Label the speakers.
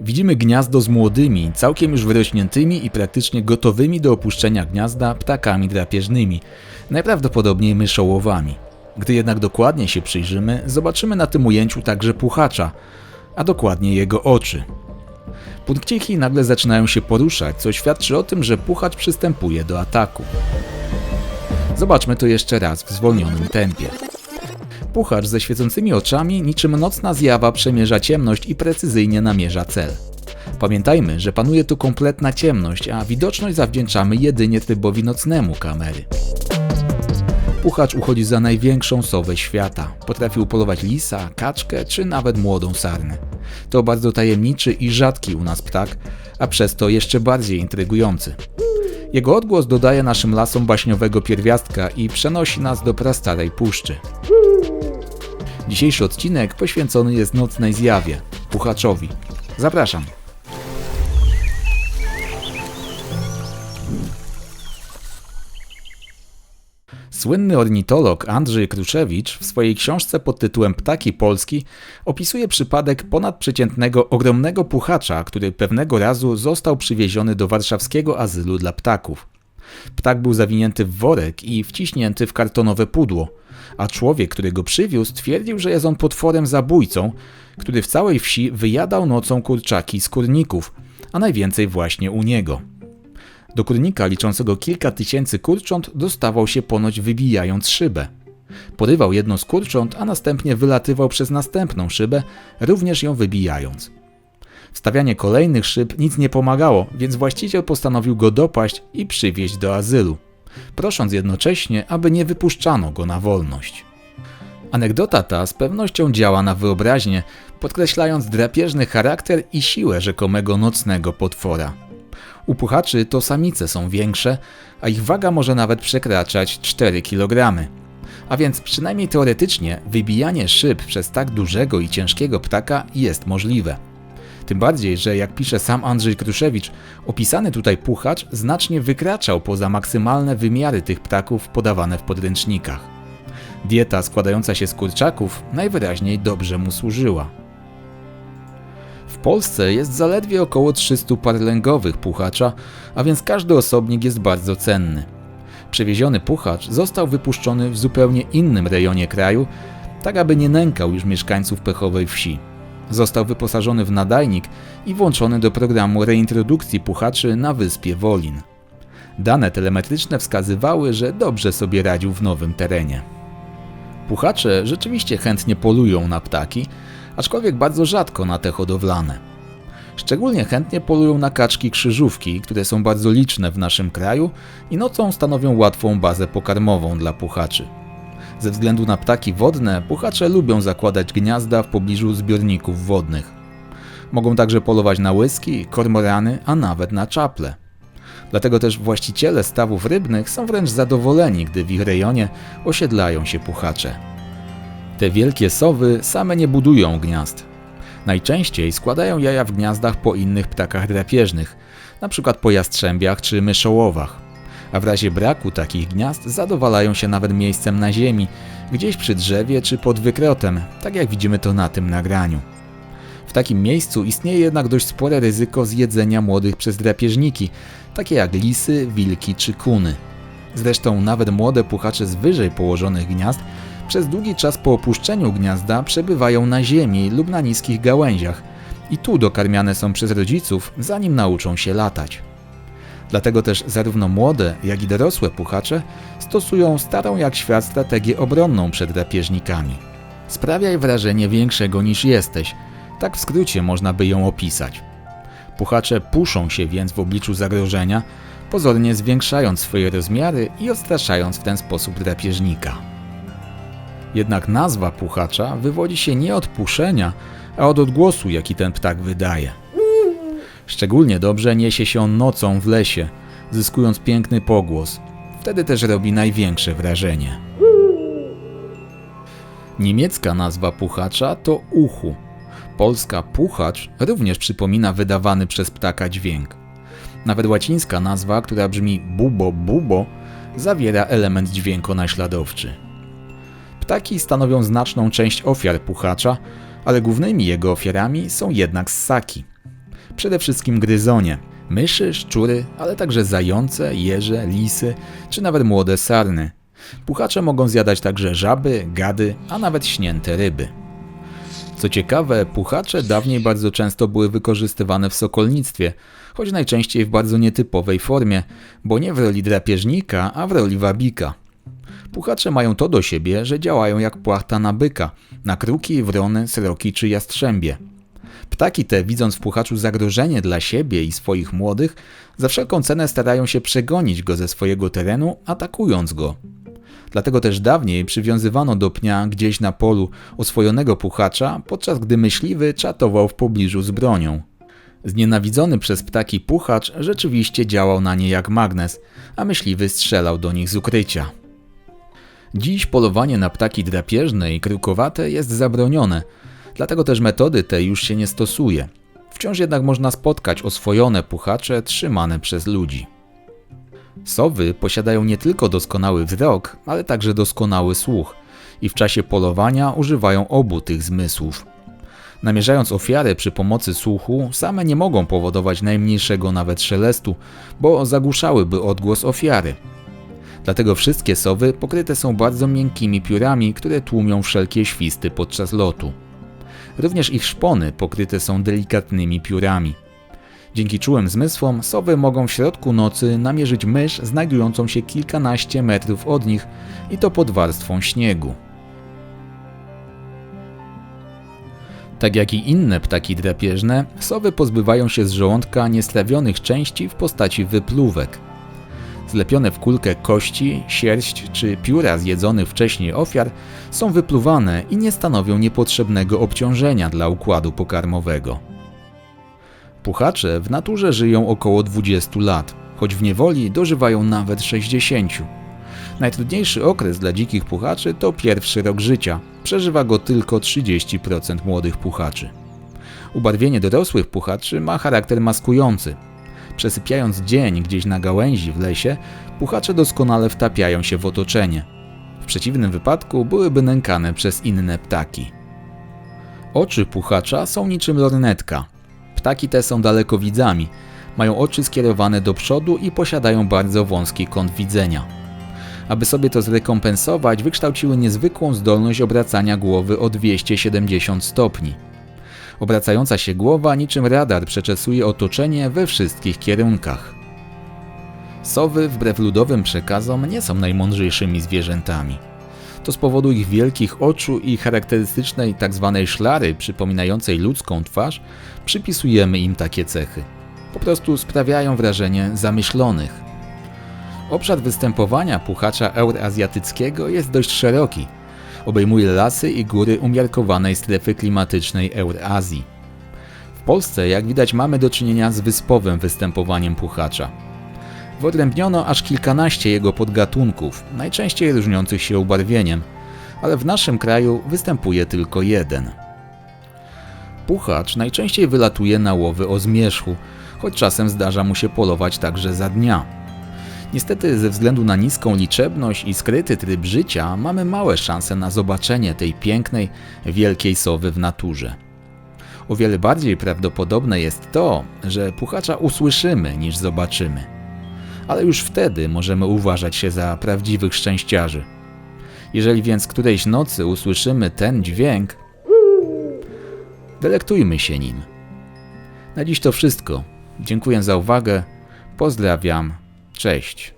Speaker 1: Widzimy gniazdo z młodymi, całkiem już wyrośniętymi i praktycznie gotowymi do opuszczenia gniazda ptakami drapieżnymi, najprawdopodobniej myszołowami. Gdy jednak dokładnie się przyjrzymy, zobaczymy na tym ujęciu także puchacza, a dokładnie jego oczy. Punkciki nagle zaczynają się poruszać, co świadczy o tym, że puchacz przystępuje do ataku. Zobaczmy to jeszcze raz w zwolnionym tempie. Puchacz ze świecącymi oczami niczym nocna zjawa przemierza ciemność i precyzyjnie namierza cel. Pamiętajmy, że panuje tu kompletna ciemność, a widoczność zawdzięczamy jedynie trybowi nocnemu kamery. Puchacz uchodzi za największą sowę świata. Potrafił polować lisa, kaczkę czy nawet młodą sarnę. To bardzo tajemniczy i rzadki u nas ptak, a przez to jeszcze bardziej intrygujący. Jego odgłos dodaje naszym lasom baśniowego pierwiastka i przenosi nas do prastarej puszczy. Dzisiejszy odcinek poświęcony jest nocnej zjawie puchaczowi. Zapraszam. Słynny ornitolog Andrzej Kruszewicz w swojej książce pod tytułem Ptaki Polski opisuje przypadek ponadprzeciętnego ogromnego puchacza, który pewnego razu został przywieziony do warszawskiego azylu dla ptaków. Ptak był zawinięty w worek i wciśnięty w kartonowe pudło, a człowiek, który go przywiózł, twierdził, że jest on potworem zabójcą, który w całej wsi wyjadał nocą kurczaki z kurników, a najwięcej właśnie u niego. Do kurnika liczącego kilka tysięcy kurcząt dostawał się ponoć wybijając szybę. Porywał jedno z kurcząt, a następnie wylatywał przez następną szybę, również ją wybijając. Wstawianie kolejnych szyb nic nie pomagało, więc właściciel postanowił go dopaść i przywieźć do azylu, prosząc jednocześnie, aby nie wypuszczano go na wolność. Anegdota ta z pewnością działa na wyobraźnię, podkreślając drapieżny charakter i siłę rzekomego nocnego potwora. U puchaczy to samice są większe, a ich waga może nawet przekraczać 4 kg. A więc przynajmniej teoretycznie wybijanie szyb przez tak dużego i ciężkiego ptaka jest możliwe. Tym bardziej, że jak pisze sam Andrzej Kruszewicz, opisany tutaj puchacz znacznie wykraczał poza maksymalne wymiary tych ptaków podawane w podręcznikach. Dieta składająca się z kurczaków najwyraźniej dobrze mu służyła. W Polsce jest zaledwie około 300 par lęgowych puchacza, a więc każdy osobnik jest bardzo cenny. Przewieziony puchacz został wypuszczony w zupełnie innym rejonie kraju, tak aby nie nękał już mieszkańców pechowej wsi. Został wyposażony w nadajnik i włączony do programu reintrodukcji puchaczy na wyspie Wolin. Dane telemetryczne wskazywały, że dobrze sobie radził w nowym terenie. Puchacze rzeczywiście chętnie polują na ptaki, aczkolwiek bardzo rzadko na te hodowlane. Szczególnie chętnie polują na kaczki krzyżówki, które są bardzo liczne w naszym kraju i nocą stanowią łatwą bazę pokarmową dla puchaczy. Ze względu na ptaki wodne, puchacze lubią zakładać gniazda w pobliżu zbiorników wodnych. Mogą także polować na łyski, kormorany, a nawet na czaple. Dlatego też właściciele stawów rybnych są wręcz zadowoleni, gdy w ich rejonie osiedlają się puchacze. Te wielkie sowy same nie budują gniazd. Najczęściej składają jaja w gniazdach po innych ptakach drapieżnych, np. po jastrzębiach czy myszołowach. A w razie braku takich gniazd zadowalają się nawet miejscem na ziemi, gdzieś przy drzewie czy pod wykrotem, tak jak widzimy to na tym nagraniu. W takim miejscu istnieje jednak dość spore ryzyko zjedzenia młodych przez drapieżniki, takie jak lisy, wilki czy kuny. Zresztą nawet młode puchacze z wyżej położonych gniazd przez długi czas po opuszczeniu gniazda przebywają na ziemi lub na niskich gałęziach i tu dokarmiane są przez rodziców, zanim nauczą się latać. Dlatego też zarówno młode, jak i dorosłe puchacze stosują starą jak świat strategię obronną przed drapieżnikami. Sprawiaj wrażenie większego niż jesteś, tak w skrócie można by ją opisać. Puchacze puszą się więc w obliczu zagrożenia, pozornie zwiększając swoje rozmiary i odstraszając w ten sposób drapieżnika. Jednak nazwa puchacza wywodzi się nie od puszenia, a od odgłosu, jaki ten ptak wydaje. Szczególnie dobrze niesie się on nocą w lesie, zyskując piękny pogłos. Wtedy też robi największe wrażenie. Niemiecka nazwa puchacza to uchu. Polska puchacz również przypomina wydawany przez ptaka dźwięk. Nawet łacińska nazwa, która brzmi bubo bubo, zawiera element dźwiękonaśladowczy. Ptaki stanowią znaczną część ofiar puchacza, ale głównymi jego ofiarami są jednak ssaki. Przede wszystkim gryzonie. Myszy, szczury, ale także zające, jeże, lisy, czy nawet młode sarny. Puchacze mogą zjadać także żaby, gady, a nawet śnięte ryby. Co ciekawe, puchacze dawniej bardzo często były wykorzystywane w sokolnictwie, choć najczęściej w bardzo nietypowej formie, bo nie w roli drapieżnika, a w roli wabika. Puchacze mają to do siebie, że działają jak płachta na byka, na kruki, wrony, sroki czy jastrzębie. Ptaki te, widząc w puchaczu zagrożenie dla siebie i swoich młodych, za wszelką cenę starają się przegonić go ze swojego terenu, atakując go. Dlatego też dawniej przywiązywano do pnia gdzieś na polu oswojonego puchacza, podczas gdy myśliwy czatował w pobliżu z bronią. Znienawidzony przez ptaki puchacz rzeczywiście działał na nie jak magnes, a myśliwy strzelał do nich z ukrycia. Dziś polowanie na ptaki drapieżne i krukowate jest zabronione, dlatego też metody te już się nie stosuje. Wciąż jednak można spotkać oswojone puchacze trzymane przez ludzi. Sowy posiadają nie tylko doskonały wzrok, ale także doskonały słuch i w czasie polowania używają obu tych zmysłów. Namierzając ofiarę przy pomocy słuchu, same nie mogą powodować najmniejszego nawet szelestu, bo zagłuszałyby odgłos ofiary. Dlatego wszystkie sowy pokryte są bardzo miękkimi piórami, które tłumią wszelkie świsty podczas lotu. Również ich szpony pokryte są delikatnymi piórami. Dzięki czułym zmysłom sowy mogą w środku nocy namierzyć mysz znajdującą się kilkanaście metrów od nich i to pod warstwą śniegu. Tak jak i inne ptaki drapieżne, sowy pozbywają się z żołądka niestrawionych części w postaci wypluwek. Zlepione w kulkę kości, sierść czy pióra zjedzonych wcześniej ofiar są wypluwane i nie stanowią niepotrzebnego obciążenia dla układu pokarmowego. Puchacze w naturze żyją około 20 lat, choć w niewoli dożywają nawet 60. Najtrudniejszy okres dla dzikich puchaczy to pierwszy rok życia. Przeżywa go tylko 30% młodych puchaczy. Ubarwienie dorosłych puchaczy ma charakter maskujący. Przesypiając dzień gdzieś na gałęzi w lesie, puchacze doskonale wtapiają się w otoczenie. W przeciwnym wypadku byłyby nękane przez inne ptaki. Oczy puchacza są niczym lornetka. Ptaki te są dalekowidzami, mają oczy skierowane do przodu i posiadają bardzo wąski kąt widzenia. Aby sobie to zrekompensować, wykształciły niezwykłą zdolność obracania głowy o 270 stopni. Obracająca się głowa niczym radar przeczesuje otoczenie we wszystkich kierunkach. Sowy, wbrew ludowym przekazom, nie są najmądrzejszymi zwierzętami. To z powodu ich wielkich oczu i charakterystycznej tzw. Tak szlary przypominającej ludzką twarz przypisujemy im takie cechy. Po prostu sprawiają wrażenie zamyślonych. Obszar występowania puchacza eurazjatyckiego jest dość szeroki. Obejmuje lasy i góry umiarkowanej strefy klimatycznej Eurazji. W Polsce, jak widać, mamy do czynienia z wyspowym występowaniem puchacza. Wyodrębniono aż kilkanaście jego podgatunków, najczęściej różniących się ubarwieniem, ale w naszym kraju występuje tylko jeden. Puchacz najczęściej wylatuje na łowy o zmierzchu, choć czasem zdarza mu się polować także za dnia. Niestety, ze względu na niską liczebność i skryty tryb życia, mamy małe szanse na zobaczenie tej pięknej, wielkiej sowy w naturze. O wiele bardziej prawdopodobne jest to, że puchacza usłyszymy niż zobaczymy. Ale już wtedy możemy uważać się za prawdziwych szczęściarzy. Jeżeli więc którejś nocy usłyszymy ten dźwięk, delektujmy się nim. Na dziś to wszystko. Dziękuję za uwagę. Pozdrawiam. Cześć.